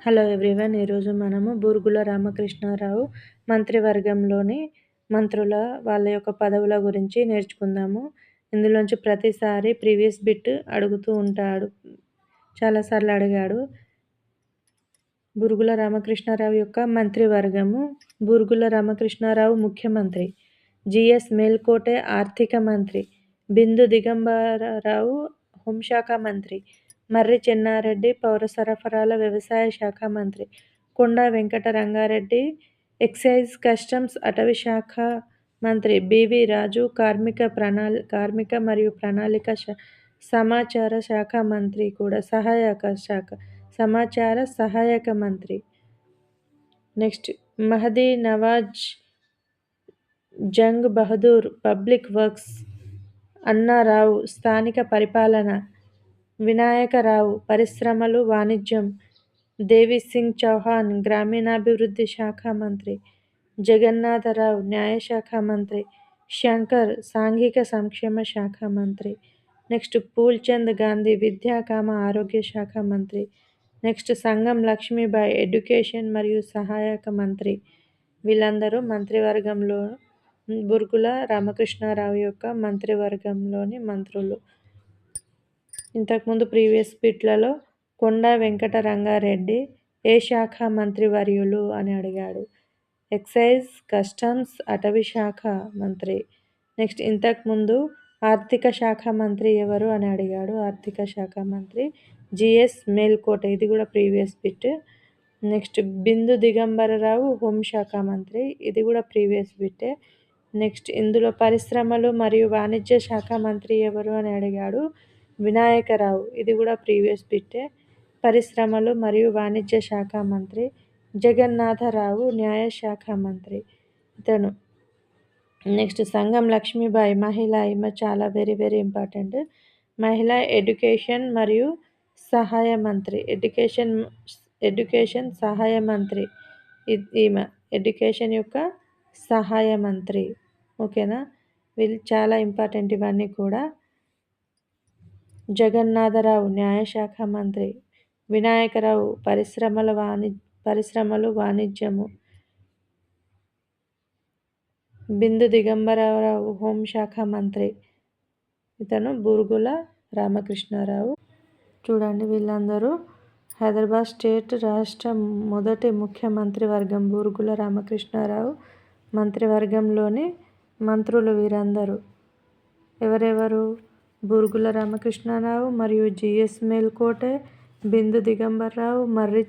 Hello everyone ఈరోజు మనము బూర్గుల రామకృష్ణారావు మంత్రివర్గంలోని మంత్రుల వాళ్ళ యొక్క పదవుల గురించి నేర్చుకుందాము. ఇందులోంచి ప్రతిసారి ప్రీవియస్ బిట్ అడుగుతూ ఉంటాడు. చాలాసార్లు అడిగాడు. బురుగుల రామకృష్ణారావు యొక్క మంత్రివర్గము బూర్గుల రామకృష్ణారావు ముఖ్యమంత్రి జిఎస్ మేల్కోటే ఆర్థిక మంత్రి బిందు దిగంబరరావు హోంశాఖ మంత్రి మర్రి చెన్నారెడ్డి పౌర సరఫరాల వ్యవసాయ శాఖ మంత్రి కొండా వెంకట రంగారెడ్డి ఎక్సైజ్ కస్టమ్స్ అటవీ శాఖ మంత్రి బివి రాజు కార్మిక ప్రణాళి కార్మిక మరియు ప్రణాళిక సమాచార శాఖ మంత్రి కూడా సహాయక శాఖ సమాచార సహాయక మంత్రి. Next Mehdi Nawaz Jung Bahadur public works Annarao స్థానిక పరిపాలన వినాయకరావు పరిశ్రమలు వాణిజ్యం దేవిసింగ్ చౌహాన్ గ్రామీణాభివృద్ధి శాఖ మంత్రి జగన్నాథరావు న్యాయశాఖ మంత్రి శంకర్ సాంఘిక సంక్షేమ శాఖ మంత్రి నెక్స్ట్ పూల్చంద్ గాంధీ విద్యాకామ ఆరోగ్య శాఖ మంత్రి నెక్స్ట్ సంగం లక్ష్మీబాయి ఎడ్యుకేషన్ మరియు సహాయక మంత్రి వీళ్ళందరూ మంత్రివర్గంలో బుర్గుల రామకృష్ణారావు యొక్క మంత్రివర్గంలోని మంత్రులు. ఇంతకుముందు ప్రీవియస్ బిట్లలో కొండా వెంకట రంగారెడ్డి ఏ శాఖ మంత్రి వర్యులు అని అడిగాడు. ఎక్సైజ్ కస్టమ్స్ అటవీ శాఖ మంత్రి. నెక్స్ట్ ఇంతకుముందు ఆర్థిక శాఖ మంత్రి ఎవరు అని అడిగాడు. ఆర్థిక శాఖ మంత్రి జిఎస్ మేల్కోట. ఇది కూడా previous bit next Bindu Digambarrao హోంశాఖ మంత్రి. ఇది కూడా ప్రీవియస్ బిట్టే నెక్స్ట్ ఇందులో పరిశ్రమలు మరియు వాణిజ్య శాఖ మంత్రి ఎవరు అని అడిగాడు. వినాయకరావు. ఇది కూడా ప్రీవియస్ బిట్టే. పరిశ్రమలు మరియు వాణిజ్య శాఖ మంత్రి. జగన్నాథరావు న్యాయశాఖ మంత్రి. ఇతను. నెక్స్ట్ సంఘం లక్ష్మీబాయి. మహిళ. ఈమె చాలా వెరీ వెరీ ఇంపార్టెంట్. మహిళా ఎడ్యుకేషన్ మరియు సహాయ మంత్రి. ఎడ్యుకేషన్ ఎడ్యుకేషన్ సహాయ మంత్రి. ఈమె. ఎడ్యుకేషన్ యొక్క సహాయ మంత్రి. ఓకేనా? వీళ్ళు చాలా ఇంపార్టెంట్ ఇవన్నీ కూడా. జగన్నాథరావు న్యాయశాఖ మంత్రి వినాయకరావు పరిశ్రమల వాణి పరిశ్రమలు వాణిజ్యము బిందు దిగంబరరావు హోంశాఖ మంత్రి ఇతను బూరుగుల రామకృష్ణారావు. చూడండి వీళ్ళందరూ. హైదరాబాద్ స్టేట్ రాష్ట్ర మొదటి ముఖ్యమంత్రి వర్గం బూరుగుల రామకృష్ణారావు మంత్రివర్గంలోని మంత్రులు వీరందరూ. ఎవరెవరు? బూరుగుల రామకృష్ణారావు మరియు జిఎస్ మేల్కోటే బిందు దిగంబర్రావు మర్రి